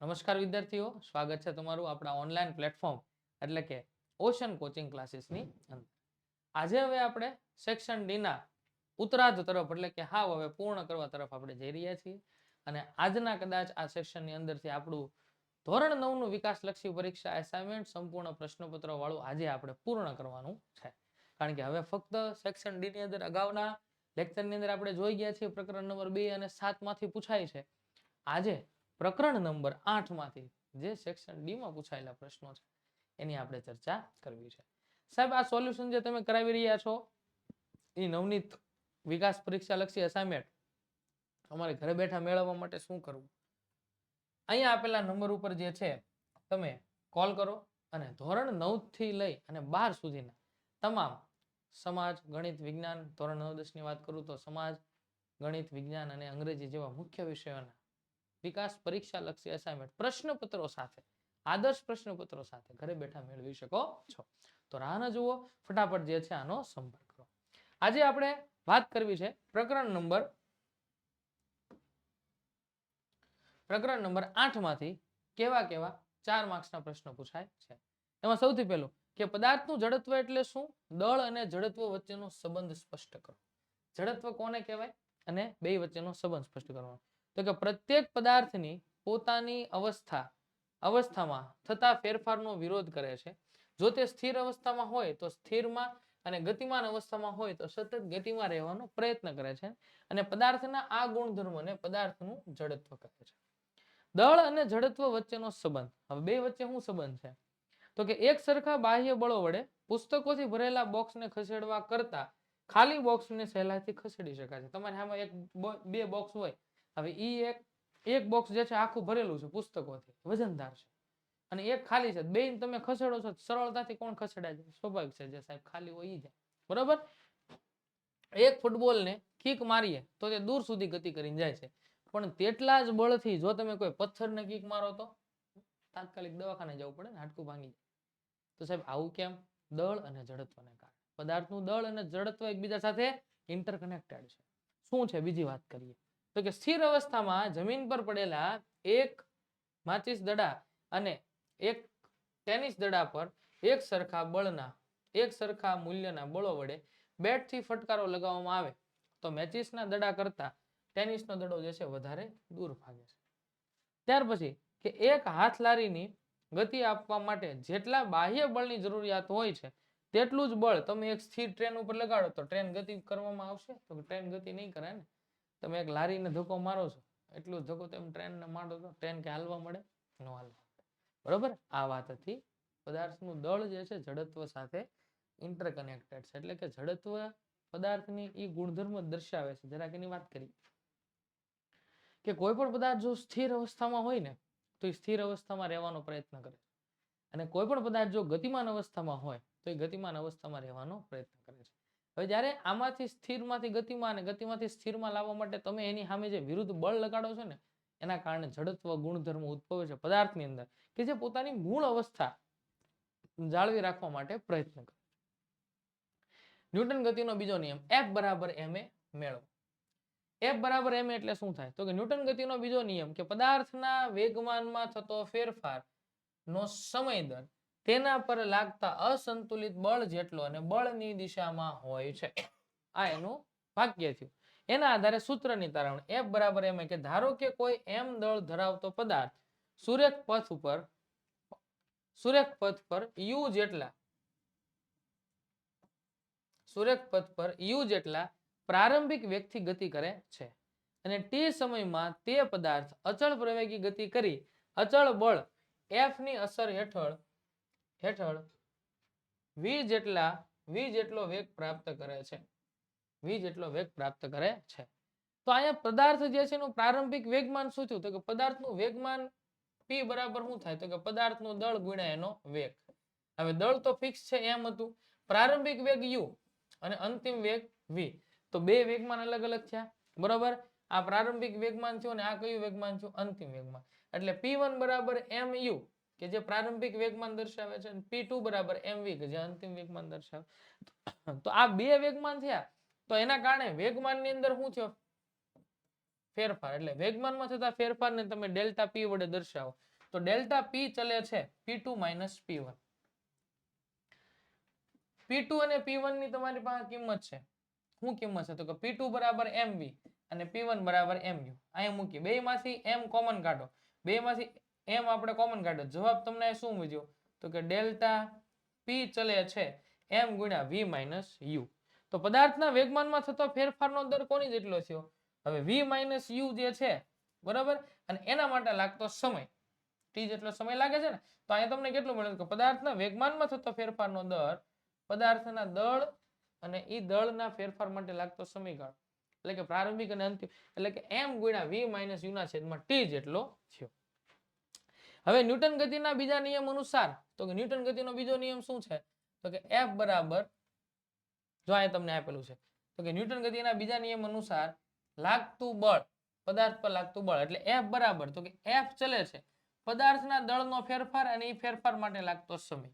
નમસ્કાર વિદ્યાર્થીઓ, સ્વાગત છે તમારું આપણા ઓનલાઈન પ્લેટફોર્મ એટલે કે ઓશન કોચિંગ ક્લાસીસની અંદર. આજે હવે આપણે સેક્શન ડીના ઉત્તરાર્ધ તરફ એટલે કે હાવ હવે પૂર્ણ કરવા તરફ આપણે જઈ રહ્યા છીએ અને આજના કદાચ આ સેક્શનની અંદરથી આપણું ધોરણ નવનું વિકાસલક્ષી પરીક્ષા એસાઇનમેન્ટ સંપૂર્ણ પ્રશ્નપત્ર વાળું આજે આપણે પૂર્ણ કરવાનું છે. કારણ કે હવે ફક્ત સેક્શન ડીની અંદર અગાઉના લેક્ચરની અંદર આપણે જોઈ ગયા છીએ પ્રકરણ નંબર બે અને સાતમાંથી પૂછાય છે. આજે પ્રકરણ નંબર આઠમાંથી જે સેક્શન ડી માં પૂછાયેલા પ્રશ્નો છે, એની આપણે ચર્ચા કરવી છે. સાહેબ, આ સોલ્યુશન જે તમે કરાવી રહ્યા છો, એ નવનીત વિકાસ પરીક્ષા લક્ષી અસાઇનમેન્ટ અમારે ઘરે બેઠા મેળવવા માટે શું કરવું? અહીંયા આપેલા નંબર ઉપર જે છે, તમે કોલ કરો અને ધોરણ નવથી લઈ અને બાર સુધીના તમામ સમાજ, ગણિત, વિજ્ઞાન, ધોરણ નવ દસની વાત કરું તો સમાજ, ગણિત, વિજ્ઞાન અને અંગ્રેજી જેવા મુખ્ય વિષયોના વિકાસ પરીક્ષા લક્ષી અસાઇનમેન્ટ પ્રશ્નપત્રો સાથે, આદર્શ પ્રશ્નપત્રો સાથે ઘરે બેઠા મેળવી શકો છો. તો રાહ જુઓ, ફટાફટ જે છે આનો સંપર્ક કરો. આજે આપણે વાત કરવી છે પ્રકરણ નંબર પ્રકરણ નંબર આઠમાંથી કેવા કેવા ચાર માર્ક્સના પ્રશ્નો પૂછાય છે. એમાં સૌથી પહેલું કે પદાર્થનું જડત્વ એટલે શું? દળ અને જડત્વ વચ્ચેનો સંબંધ સ્પષ્ટ કરો. જડત્વ કોને કહેવાય? અને બે વચ્ચેનો સંબંધ સ્પષ્ટ કરવાનો. તો કે પ્રત્યેક પદાર્થની પોતાની અવસ્થા, અવસ્થામાં થતા ફેરફારનો વિરોધ કરે છે. જો તે સ્થિર અવસ્થામાં હોય તો સ્થિરમાં અને ગતિમાન અવસ્થામાં હોય તો સતત ગતિમાં રહેવાનો પ્રયત્ન કરે છે અને પદાર્થના આ ગુણધર્મને પદાર્થનું જડત્વ કહે છે. દળ અને જડત્વ વચ્ચેનો સંબંધ. હવે બે વચ્ચે શું સંબંધ છે? તો કે એક સરખા બાહ્ય બળો વડે પુસ્તકોથી ભરેલા બોક્સને ખસેડવા કરતા ખાલી બોક્સને સહેલાઈથી ખસેડી શકાય છે. તમારે આમાં એક બે બોક્સ હોય હવે ઈ એક એક બોક્સ જે છે આખું ભરેલું છે, પુસ્તકોથી. વજનદાર છે. અને એક ખાલી છે. બે તમે ખસેડો છો સરળતાથી કોણ ખસેડાય છે? સ્વાભાવિક છે જે સાહેબ ખાલી હોય ઈ જાય. બરોબર? એક ફૂટબોલને કિક મારીએ તો તે દૂર સુધી ગતિ કરીને જાય છે. પણ તેટલા જ બળથી જો તમે કોઈ પથ્થરને કિક મારો તો તાત્કાલિક દવાખાને જવું પડે ને, હાડકું ભાંગી જાય. તો સાહેબ, આવું કેમ? દળ અને જડત્વને કારણે. પદાર્થનું દળ અને જડત્વ એકબીજા સાથે ઇન્ટરકનેક્ટેડ છે. શું છે? બીજી વાત કરીએ. તો કે સ્થિર અવસ્થામાં જમીન પર પડેલા એક માચિસ દડા અને એક ટેનિસ દડા પર એક સરખા બળના, એક સરખા મૂલ્યના બળો વડે બેટથી ફટકારો લગાવવામાં આવે, તો મેચિસના દડા કરતા ટેનિસનો દડો જે છે વધારે દૂર ભાગે છે. ત્યાર પછી કે એક હાથ લારીની ગતિ આપવા માટે જેટલા બાહ્ય બળની જરૂરિયાત હોય છે, તેટલું જ બળ તમે એક સ્થિર ટ્રેન ઉપર લગાડો તો ટ્રેન ગતિ કરવામાં આવશે? તો ટ્રેન ગતિ નહીં કરે ને? તમે એક લારીને ધક્કો મારો છો, એટલું ધક્કો તમે ટ્રેનને મારો તો ટ્રેન કે હાલવા મળે? ન હાલવા બરોબર? આ વાત હતી પદાર્થનું દળ જે છે, જડત્વ સાથે ઇન્ટરકનેક્ટેડ છે. એટલે કે જડત્વ પદાર્થની એ ગુણધર્મ દર્શાવે છે. જરાક એની વાત કરી. કે કોઈ પણ પદાર્થ જો સ્થિર અવસ્થામાં હોય ને, તો એ સ્થિર અવસ્થામાં રહેવાનો પ્રયત્ન કરે છે. અને કોઈ પણ પદાર્થ જો ગતિમાન અવસ્થામાં હોય, તો એ ગતિમાન અવસ્થામાં રહેવાનો પ્રયત્ન કરે છે. હવે જ્યારે આમાંથી સ્થિરમાંથી ગતિમાં અને ગતિમાંથી સ્થિરમાં લાવવા માટે તમે એની સામે જે વિરુદ્ધ બળ લગાડો છો ને, એના કારણે જડત્વ, ગુણધર્મ ઉદ્ભવે છે પદાર્થની અંદર, કે જે પોતાની મૂળ અવસ્થા જાળવી રાખવા માટે પ્રયત્ન કરે ન્યૂટન ગતિનો બીજો નિયમ એફ બરાબર એમ એ મેળવો. એફ બરાબર એમ એટલે શું થાય? તો કે ન્યૂટન ગતિનો બીજો નિયમ કે પદાર્થના વેગમાનમાં થતો ફેરફાર નો સમય દર તેના પર લાગતા અસંતુલિત બળ જેટલો અને બળની દિશામાં હોય છે. આ એનું વાક્ય થયું. એના આધારે સૂત્રની તારવણી એફ બરાબર એમ કે ધારો કે કોઈ એમ દળ ધરાવતો પદાર્થ સુરેખ પથ ઉપર સુરેખ પથ પર યુ જેટલા સુરેખ પથ પર યુ જેટલા પ્રારંભિક વ્યક્તિ ગતિ કરે છે. અને તે સમયમાં તે પદાર્થ અચળ પ્રવેગી ગતિ કરી અચળ બળ એફની અસર હેઠળ હેઠળ વી જેટલા, વી જેટલો વેગ પ્રાપ્ત કરે છે. વી જેટલો વેગ પ્રાપ્ત કરે છે. તો અહીંયા પદાર્થ જે છે એનું પ્રારંભિક વેગમાન શું થયું? તો કે પદાર્થનું વેગમાન p બરાબર શું થાય? તો કે પદાર્થનું દળ ગુણ્યા એનો વેગ. હવે દળ તો ફિક્સ છે, એમ હતું. પ્રારંભિક વેગ u અને અંતિમ વેગ v. તો બે વેગમાન અલગ અલગ થયા. બરાબર? આ પ્રારંભિક વેગમાન થયું અને આ કયું વેગમાન થયું? અંતિમ વેગમાન. એટલે p1 બરાબર mu કે જે પ્રારંભિક વેગમાન દર્શાવે છે અને p2 બરાબર mv કે જે અંતિમ વેગમાન દર્શાવે. તો આ બે વેગમાન થયા. તો એના કારણે વેગમાનની અંદર શું થયો? ફેરફાર. એટલે વેગમાનમાં થતા ફેરફારને તમે ડેલ્ટા પી વડે દર્શાવો. તો ડેલ્ટા પી ચલે છે P two minus P one P two અને પી વનની તમારી પાસે કિંમત છે. શું કિંમત છે? તો કે પી ટુ બરાબર એમ વી અને પી વન બરાબર એમ યુ અહીંયા મૂકી. બે માંથી એમ કોમન કાઢો. બે માંથી એમ આપણે કોમન કાઢો જવાબ તમને શું મળ્યો? તો કે ડેલ્ટા પી ચલે છે એમ ગુણ્યા વી માઇનસ યુ તો પદાર્થના વેગમાનમાં થતો ફેરફારનો દર કોની જેટલો થયો? હવે વી માઇનસ યુ જે છે, બરાબર? અને એના માટે લાગતો સમય. ટી જેટલો સમય લાગે છે ને, તો અહીંયા તમને કેટલું મળે કે પદાર્થના વેગમાનમાં થતો ફેરફારનો દર પદાર્થના દળ અને ઈ દળના ફેરફાર માટે લાગતો સમયગાળો. એટલે કે પ્રારંભિક અને અંતિમ. એટલે કે એમ ગુણ્યા વી માઇનસ યુના છેદમાં ટી જેટલો થયો. હવે ન્યૂટન ગતિના બીજા નિયમ અનુસાર, તો કે ન્યૂટન ગતિનો બીજો નિયમ શું છે? તો કે એફ બરાબર, જો અહીંયા તમને આપેલું છે, તો કે ન્યૂટન ગતિના બીજા નિયમ અનુસાર લાગતું બળ, પદાર્થ પર લાગતું બળ, એટલે એફ બરાબર, તો કે એફ ચલે છે. પદાર્થના દળનો ફેરફાર અને એ ફેરફાર માટે લાગતો સમય.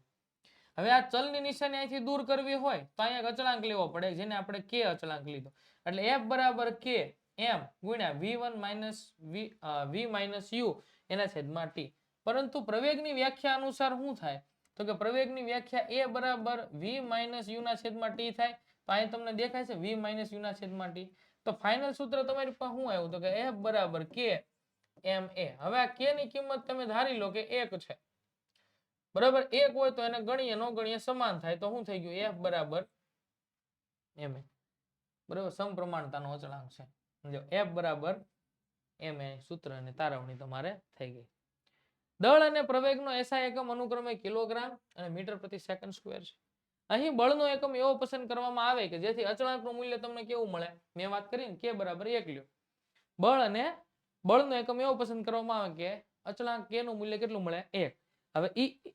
હવે આ ચલની નિશાની અહીંથી દૂર કરવી હોય, તો અહીંયા અચળાંક લેવો પડે, જેને આપણે કે અચળાંક લીધો. એટલે એફ બરાબર કે એમ ગુણ્યા V one minus V V minus U એના છેદમાં ટી પરંતુ પ્રવેગની વ્યાખ્યા અનુસાર શું થાય? તો કે પ્રવેગની વ્યાખ્યા એ બરાબર વી માઇનસ યુ ના છેદમાં ટી થાય. તો અહીં તમને દેખાય છે વી માઇનસ યુ ના છેદમાં ટી તો ફાઇનલ સૂત્ર તમારી પાસે શું આવ્યું? તો કે એફ બરાબર કે એમ એ હવે આ કે ની કિંમત તમે ધારી લો કે એક છે. બરાબર એક હોય તો એને ગણીએ, નો ગણીએ સમાન થાય. તો શું થઈ ગયું? એફ બરાબર એમ એ બરાબર સમપ્રમાણતાનો અચળાંક છે. જો એફ બરાબર એમ એ સૂત્ર અને તારવણી તમારે થઈ ગઈ. દળ અને પ્રવેગનો એસઆઈ એકમ અનુક્રમે કિલોગ્રામ અને મીટર પ્રતિ સેકન્ડ સ્ક્વેર છે. અહીં બળનો એકમ એવો પસંદ કરવામાં આવે કે જેથી અચળાંકનું મૂલ્ય તમને કેવું મળે? મેં વાત કરી ને કે બરાબર એક લ્યો. બળ અને બળનો એકમ એવો પસંદ કરવામાં આવે કે અચળાંક કે નું મૂલ્ય કેટલું મળે? એક. હવે ઈ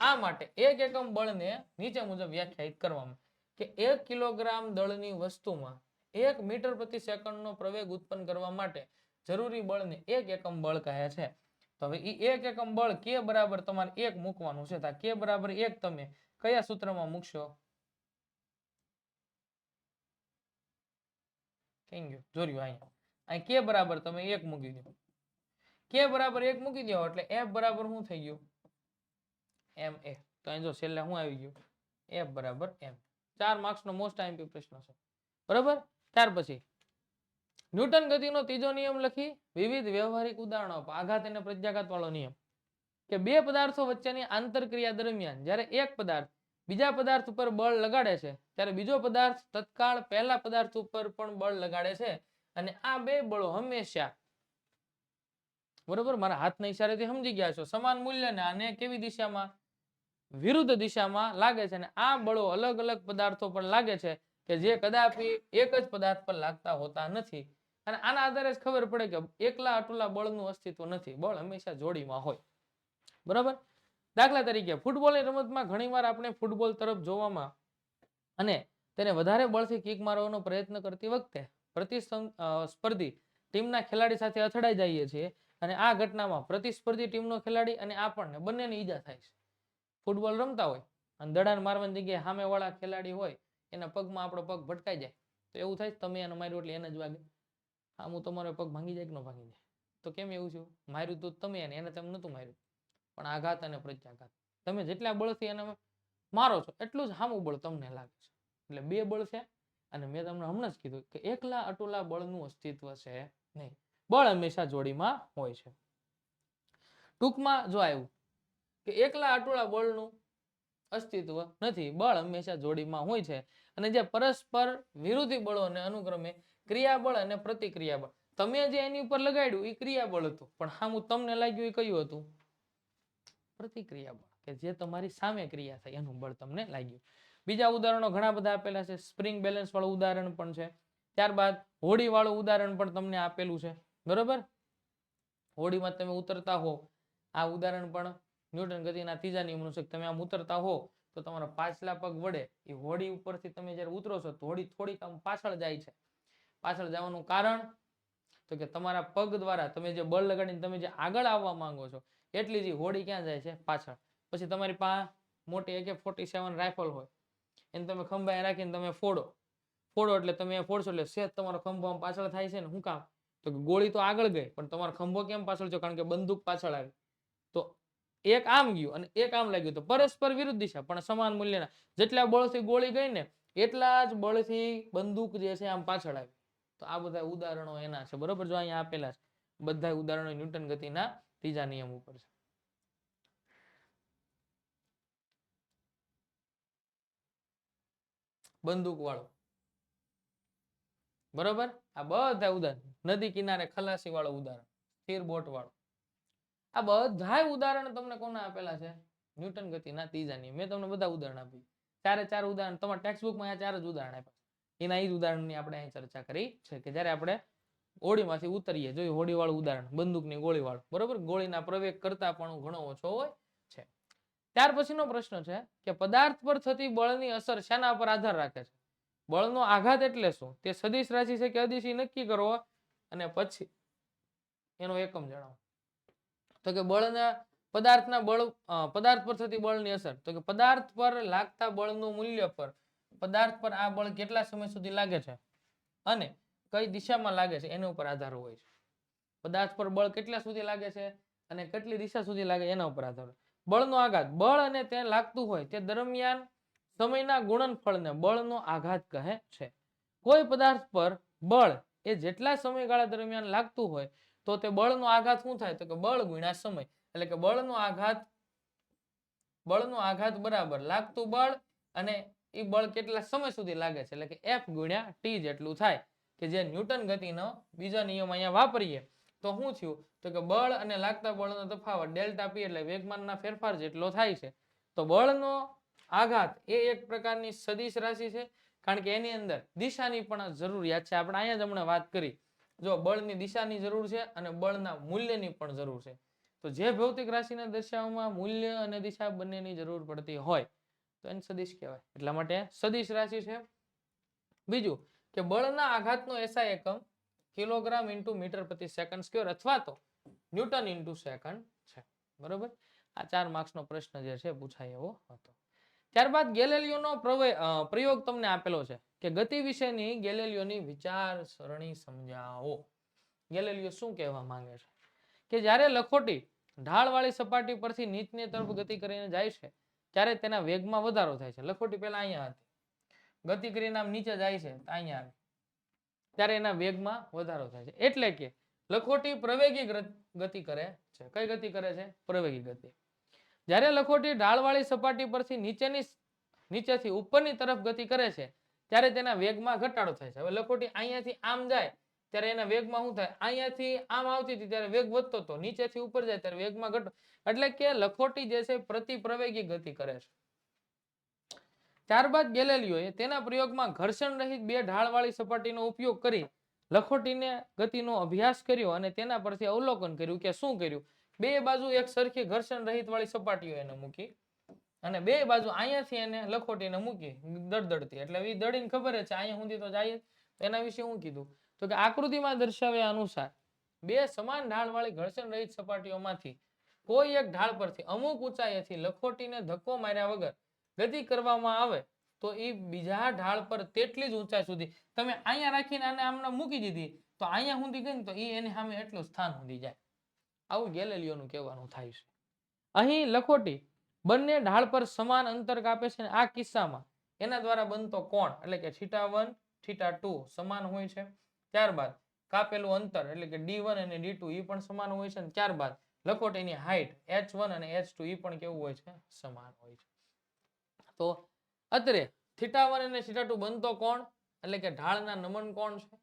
આ માટે એક એકમ બળને નીચે મુજબ વ્યાખ્યાયિત કરવામાં કે એક કિલોગ્રામ દળની વસ્તુમાં એક મીટર પ્રતિ સેકન્ડનો પ્રવેગ ઉત્પન્ન કરવા માટે જરૂરી બળને એક એકમ બળ કહે છે. તો હવે ઈ એક એકમ બળ કે બરાબર તમારે એક મૂકવાનું છે? તો કે બરાબર એક તમે કયા સૂત્રમાં મૂકશો? કઈ ગયું? જોર્યું અહીંયા. અહીં કે બરાબર તમે એક મૂકી દો. કે બરાબર એક મૂકી દો, એટલે એફ બરાબર શું થઈ ગયું? એમ એ. તો અહીં જો છેલ્લે શું આવી ગયું? એફ બરાબર એમ. ચાર માર્ક્સનો મોસ્ટ આઈમ્પી પ્રશ્ન છે. બરાબર? ત્યાર પછી ન્યૂટન ગતિનો ત્રીજો નિયમ લખી વિવિધ વ્યવહારિક ઉદાહરણો આઘાત અને પ્રત્યાઘાત વાળો નિયમ. કે બે પદાર્થો વચ્ચેની આંતરક્રિયા દરમિયાન જ્યારે એક પદાર્થ બીજા પદાર્થ ઉપર બળ લગાડે છે, ત્યારે બીજો પદાર્થ તત્કાળ પહેલા પદાર્થ ઉપર પણ બળ લગાડે છે. અને આ બે બળો હંમેશા બરોબર? મારા હાથના ઈશારેથી સમજી ગયા છો. સમાન મૂલ્યને આને કેવી દિશામાં? વિરુદ્ધ દિશામાં લાગે છે. અને આ બળો અલગ અલગ પદાર્થો પર લાગે છે કે જે કદાપી એક જ પદાર્થ પર લાગતા હોતા નથી. અને આના આધારે જ ખબર પડે કે એકલા અટુલા બળનું અસ્તિત્વ નથી. બળ હંમેશા જોડીમાં હોય. બરાબર? દાખલા તરીકે, ફૂટબોલની રમતમાં ઘણીવાર આપણે ફૂટબોલ તરફ જોવામાં અને તેને વધારે બળથી કિક મારવાનો પ્રયત્ન કરતી વખતે પ્રતિસ્પર્ધી ટીમના ખેલાડી સાથે અથડાઈ જઈએ છીએ અને આ ઘટનામાં પ્રતિસ્પર્ધી ટીમનો ખેલાડી અને આપણને બંનેને ઈજા થાય છે. ફૂટબોલ રમતા હોય, અને દડાને મારવાની જગ્યાએ સામેવાળા ખેલાડી હોય, એના પગમાં આપણો પગ ભટકાઈ જાય. તો એવું થાય તમે એને માર્યું એટલે એને જ વાગે. હા, હું તમારો પગ ભાંગી જાય કે ન ભાંગી જાય? તો કેમ એવું છે? માર્યું તો તમે એને એને તમે નહોતું માર્યું. પણ આઘાત અને પ્રત્યાઘાત. તમે જેટલા બળથી એને મારો છો, એટલું જ સામું બળ તમને લાગે છે. એટલે બે બળ છે, અને મેં તમને હમણાં જ કીધું કે એકલા અટોલા બળનું અસ્તિત્વ છે નહીં. બળ હંમેશા જોડીમાં હોય છે. ટૂંકમાં જો આવ્યું કે એકલા અટોળા બળનું અસ્તિત્વ નથી, બળ હંમેશા જોડીમાં હોય છે. અને જે પરસ્પર વિરોધી બળોને અનુક્રમે ક્રિયાબળ અને પ્રતિક્રિયાબળ. તમે જે એની ઉપર લગાડ્યું એ ક્રિયાબળ હતું. પણ સામું તમને લાગ્યું એ કયું હતું? પ્રતિક્રિયાબળ, કે જે તમારી સામે ક્રિયા થઈ, એનું બળ તમને લાગ્યું. બીજા ઉદાહરણો ઘણા બધા આપેલા છે. સ્પ્રિંગ બેલેન્સ વાળું ઉદાહરણ પણ છે. ત્યારબાદ, હોડી વાળું ઉદાહરણ પણ તમને આપેલું છે. બરોબર? હોડીમાં તમે ઉતરતા હો. આ ઉદાહરણ પણ ન્યૂટન ગતિના ત્રીજા નિયમનું છે તમે આમ ઉતરતા હો, તો તમારા પાછલા પગ વડે એ હોડી ઉપરથી તમે જ્યારે ઉતરો છો, તો હોડી થોડીક આમ પાછળ જાય છે. પાછળ જવાનું કારણ? તો કે તમારા પગ દ્વારા તમે જે બળ લગાડીને તમે જે આગળ આવવા માંગો છો, એટલી જ હોડી ક્યાં જાય છે? પાછળ. પછી તમારી પાસે મોટી એકે ફોર્ટી સેવન રાઇફલ હોય. એને તમે ખંભાએ રાખીને તમે ફોડો. ફોડો એટલે તમે ફોડશો એટલે સેજ તમારો ખંભો આમ પાછળ થાય છે ને શું કામ? તો કે ગોળી તો આગળ ગઈ, પણ તમારો ખંભો કેમ પાછળ છો? કારણ કે બંદૂક પાછળ આવી. તો એક આમ ગયું અને એક આમ લાગ્યું. તો પરસ્પર વિરુદ્ધ દિશા, પણ સમાન મૂલ્યના. જેટલા બળથી ગોળી ગઈ ને, એટલા જ બળથી બંદૂક જે છે આમ પાછળ આવી. તો આ બધા ઉદાહરણો એના છે. બરોબર? જો અહીંયા આપેલા છે. બધા ઉદાહરણો ન્યૂટન ગતિના ત્રીજા નિયમ ઉપર છે. બંદૂક વાળો. બરોબર? આ બધા ઉદાહરણ. નદી કિનારે ખલાસી વાળો ઉદાહરણ. સ્થિર બોટ વાળો. આ બધા ઉદાહરણ તમને કોના આપેલા છે? ન્યૂટન ગતિના ત્રીજા નિયમ. મેં તમને બધા ઉદાહરણ આપી ચારે ચાર ઉદાહરણ. તમારા ટેક્સ્ટ બુકમાં આ ચાર જ ઉદાહરણ આપ્યા. એના એ જ ઉદાહરણની આપણે અહીં ચર્ચા કરી છે કે જ્યારે આપણે હોડીમાંથી ઉતરીએ જોઈએ હોડી વાળું ઉદાહરણ, બંદૂકની ગોળીવાળું, બરોબર? ગોળીના પ્રવેગ કરતા પણ ઘણો ઓછો હોય છે. ત્યાર પછીનો પ્રશ્ન છે કે પદાર્થ પર થતી બળની અસર શાના પર આધાર રાખે છે? બળનો આઘાત એટલે શું? તે સદિશ રાશિ છે કે અદિશી? નક્કી કરો. અને પછી એનો એકમ જણાવો. તો કે બળના, પદાર્થના બળ પદાર્થ પર થતી બળની અસર. તો કે પદાર્થ પર લાગતા બળનું મૂલ્ય પર પદાર્થ પર આ બળ કેટલા સમય સુધી લાગે છે? અને કઈ દિશામાં લાગે છે? એના ઉપર આધાર હોય છે. પદાર્થ પર બળ કેટલા સુધી લાગે છે અને કેટલી દિશા સુધી લાગે એના ઉપર આધાર બળનો આઘાત. બળ અને તે લાગતું હોય તે દરમિયાન સમયના ગુણનફળને બળનો આઘાત કહે છે. કોઈ પદાર્થ પર બળ એ જેટલા સમયગાળા દરમિયાન લાગતું હોય તો તે બળનો આઘાત શું થાય? તો કે બળ ગુણ્યા સમય. એટલે કે બળનો આઘાત બળનો આઘાત બરાબર લાગતું બળ અને એ બળ કેટલા સમય સુધી લાગે છે? એટલે કે એફ ગુણ્યા ટી જેટલું થાય. કે જે ન્યૂટન ગતિનો બીજો નિયમ અહીંયા વાપરીએ, તો શું થયું? તો કે બળ અને લાગતા બળનો તફાવત ડેલ્ટા પી એટલે વેગમાનના ફેરફાર જેટલો થાય છે. તો બળનો આઘાત એ એક પ્રકારની સદિશ રાશિ છે. કારણ કે એની અંદર દિશાની પણ જરૂરિયાત છે. આપણે અહીંયા જ હમણાં વાત કરી. જો બળની દિશાની જરૂર છે અને બળના મૂલ્યની પણ જરૂર છે. તો જે ભૌતિક રાશિને દર્શાવવામાં મૂલ્ય અને દિશા બંનેની જરૂર પડતી હોય તો એને સદિશ કહેવાય. એટલા માટે સદિશ રાશિ છે. બીજું કે બળના આઘાતનો એસઆઈ એકમ કિલોગ્રામ ઇન્ટુ મીટર પ્રતિ સેકન્ડ સ્ક્વેર અથવા તો ન્યૂટન ઇન્ટુ સેકન્ડ છે. બરોબર? આ ચાર માર્ક્સનો પ્રશ્ન જે છે પૂછાય એવો હતો. ત્યારબાદ ગેલેલિયોનો પ્રયોગ તમને આપેલો છે કે ગતિ વિશેની ગેલેલિયોની વિચાર સરણી સમજાવો. ગેલેલિયો શું કહેવા માંગે છે? કે જ્યારે લખોટી ઢાળવાળી સપાટી પરથી નીચની તરફ ગતિ કરીને જાય છે ત્યારે તેના વેગમાં વધારો થાય છે. લખોટી પહેલા અહીંયા હતી. ગતિ કરીને આમ નીચે જાય છે અહીંયા ત્યારે એના વેગમાં વધારો થાય છે. એટલે કે લખોટી પ્રવેગી ગતિ કરે છે. કઈ ગતિ કરે છે? પ્રવેગી ગતિ. જ્યારે લખોટી ઢાળવાળી સપાટી પરથી નીચેની નીચેથી ઉપરની તરફ ગતિ કરે છે, ત્યારે તેના વેગમાં ઘટાડો થાય છે. હવે લખોટી અહીંયાથી આમ જાય, ત્યારે એના વેગમાં શું થાય? અહીંયાથી આમ આવતી હતી, ત્યારે વેગ વધતો હતો. નીચેથી ઉપર જાય, ત્યારે વેગમાં ઘટો એટલે કે લખોટી જે છે પ્રતિ પ્રવેગી ગતિ કરે છે. ત્યારબાદ ગેલેલિયોએ તેના પ્રયોગમાં ઘર્ષણ રહિત બે ઢાળવાળી સપાટીનો ઉપયોગ કરી લખોટીને ગતિનો અભ્યાસ કર્યો અને તેના પરથી અવલોકન કર્યું કે શું કર્યું? બે બાજુ એક સરખી ઘર્ષણ રહિત વાળી સપાટીઓ એને મૂકી અને બે બાજુ અહીંયાથી એને લખોટીને મૂકી દળદળતી એટલે એ દળીને ખબર છે અહીંયા સુધી તો જાય એના વિશે હું કીધું? તો કે આકૃતિમાં દર્શાવ્યા અનુસાર બે સમાન ઢાળવાળી ઘર્ષણ રહિત સપાટીઓમાંથી કોઈ એક ઢાળ પરથી અમુક ઊંચાઈએથી લખોટીને ધક્કો માર્યા વગર ગતિ કરવામાં આવે, તો એ બીજા ઢાળ પર તેટલી જ ઊંચાઈ સુધી તમે અહીંયા રાખીને આને આમને મૂકી દીધી, તો અહીંયા સુધી ગઈ ને તો એ એની સામે એટલું સ્થાન સુધી જાય. આવું ગેલેલિયોનું કહેવાનું થાય છે. અહીં લખોટી બંને ઢાળ પર સમાન અંતર કાપે છે આ કિસ્સામાં એના દ્વારા બનતો કોણ? એટલે કે થીટા વન, થીટા ટુ સમાન હોય છે. ત્યારબાદ કાપેલું અંતર એટલે કે ડી વન અને ડી ટુ એ પણ સમાન હોય છે અને લખોટીની હાઈટ એચ વન અને એચ ટુ એ પણ કેવું હોય છે? સમાન હોય છે. તો અત્રે થીટા અને થીટા બનતો કોણ? એટલે કે ઢાળના નમન કોણ છે?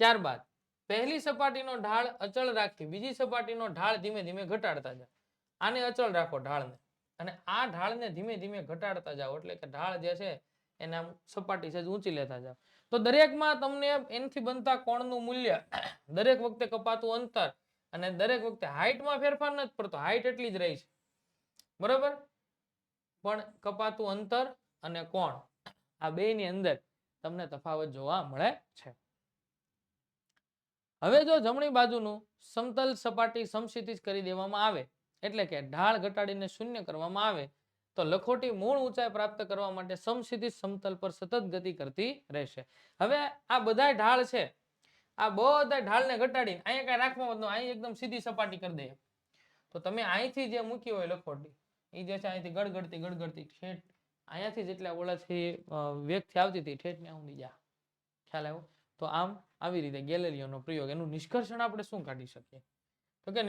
ત્યારબાદ પહેલી સપાટીનો ઢાળ અચળ રાખી બીજી સપાટીનો ઢાળ ધીમે ધીમે ઘટાડતા જાઓ. આને અચળ રાખો ઢાળને. અને આ ઢાળને ધીમે ધીમે ઘટાડતા જાઓ. એટલે કે ઢાળ જે છે એને સપાટી છે ઊંચી લેતા જાઓ. તો દરેકમાં તમને એનથી બનતા કોણનું મૂલ્ય દરેક વખતે કપાતું અંતર અને દરેક વખતે હાઈટમાં ફેરફાર નથી પડતો, હાઈટ એટલી જ રહી છે. બરોબર? પણ કપાતું અંતર અને કોણ? આ બેની અંદર તમને તફાવત જોવા મળે છે. હવે જો જમણી બાજુનું સમતલ સપાટી સમક્ષિતિજ કરી દેવામાં આવે, એટલે કે ઢાળ ઘટાડીને શૂન્ય કરવામાં આવે, તો લખોટી મૂળ ઊંચાઈ પ્રાપ્ત કરવા માટે સમક્ષિતિજ સમતલ પર સતત ગતિ કરતી રહેશે. હવે આ બધા ઢાળ છે આ બધા ઢાળને ઘટાડીને અહીંયા કાંઈ રાખવા અહીં એકદમ સીધી સપાટી કરી દઈએ તો તમે અહીંથી જે મૂકી હોય લખોટી એ જે છે અહીંથી ગડગડતી ગડગડતી ઠેઠ અહીંયાથી જેટલા ઓલાથી અ, વેગથી આવતી હતી ઠેઠ ને જા. ખ્યાલ આવ્યો? તો આમ આવી રીતે ગેલેલિયોનો પ્રયોગ. એનું નિષ્કર્ષણ આપણે શું કાઢી શકીએ? તો કે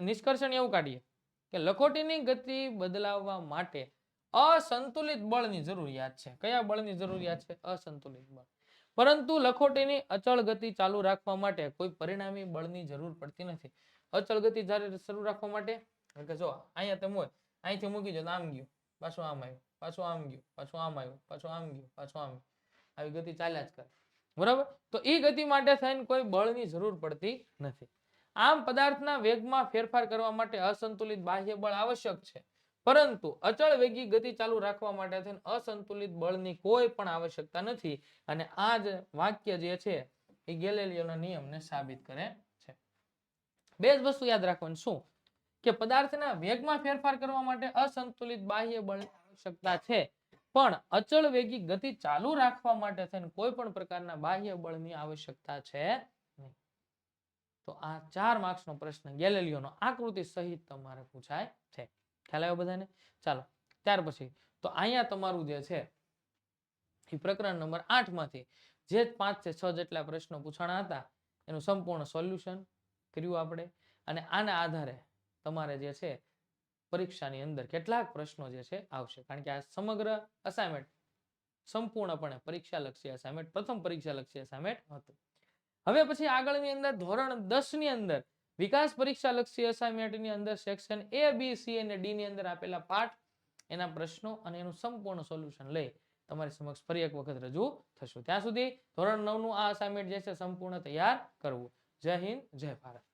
નિષ્કર્ષણ એવું કાઢીએ કે લખોટીની ગતિ બદલાવવા માટે અસંતુલિત બળની જરૂરિયાત છે. કયા બળની જરૂરિયાત છે? અસંતુલિત બળ. પરંતુ લખોટીની અચળ ગતિ ચાલુ રાખવા માટે કોઈ પરિણામી બળની જરૂર પડતી નથી. અચળ ગતિ જ્યારે શરૂ રાખવા માટે જો અહીંયા તમે હોય, અહીંથી મૂકી દો આમ ગયું. પાછું આમ આવ્યું, પાછું આમ ગયું, પાછું આમ આવ્યું, પાછું આમ ગયું, પાછું આમ આવી ગતિ ચાલ્યા જ કરે. બરાબર? તો એ ગતિ માટે થઈને કોઈ બળની જરૂર પડતી નથી. આમ પદાર્થના વેગમાં ફેરફાર કરવા માટે અસંતુલિત બાહ્ય બળ આવશ્યક છે. પરંતુ અચળ વેગી ગતિ ચાલુ રાખવા માટે થઈને અસંતુલિત બળની કોઈ પણ આવશ્યકતા નથી અને આ જ વાક્ય જે છે એ ગેલેલિયોના નિયમને સાબિત કરે છે. બે જ વસ્તુ યાદ રાખવાનું શું? કે પદાર્થના વેગમાં ફેરફાર કરવા માટે અસંતુલિત બાહ્ય બળની આવશ્યકતા છે, પણ અચળ વેગી ગતિ ચાલુ રાખવા માટે થઈને કોઈ પણ પ્રકારના બાહ્ય બળની આવશ્યકતા છે તો આ ચાર માર્ક્સનો પ્રશ્ન ગેલેલિયોનો આકૃતિ સહિત તમારે પૂછાય છે. ખ્યાલ આવ્યો બધાને? ચાલો, ત્યાર પછી તો અહીંયા તમારું જે છે, એ પ્રકરણ નંબર આઠમાંથી જે પાંચ છે છ જેટલા પ્રશ્નો પૂછાણા હતા, એનું સંપૂર્ણ સોલ્યુશન કર્યું આપણે. અને આના આધારે તમારે જે છે, પરીક્ષાની અંદર કેટલાક પ્રશ્નો જે છે, આવશે. કારણ કે આ સમગ્ર અસાઇનમેન્ટ સંપૂર્ણપણે પરીક્ષાલક્ષી અસાઇનમેન્ટ પ્રથમ પરીક્ષાલક્ષી અસાઇનમેન્ટ હતું. હવે પછી આગળની અંદર ધોરણ દસની અંદર વિકાસ પરીક્ષાલક્ષી અસાઇનમેન્ટની અંદર સેક્શન એ બી સી અને ડી ની અંદર આપેલા પાઠ, એના પ્રશ્નો અને એનું સંપૂર્ણ સોલ્યુશન લઈ તમારી સમક્ષ ફરી એક વખત રજૂ થશું. ત્યાં સુધી ધોરણ નવનું આ અસાઇનમેન્ટ જે છે, સંપૂર્ણ તૈયાર કરવું. જય હિન્દ, જય ભારત.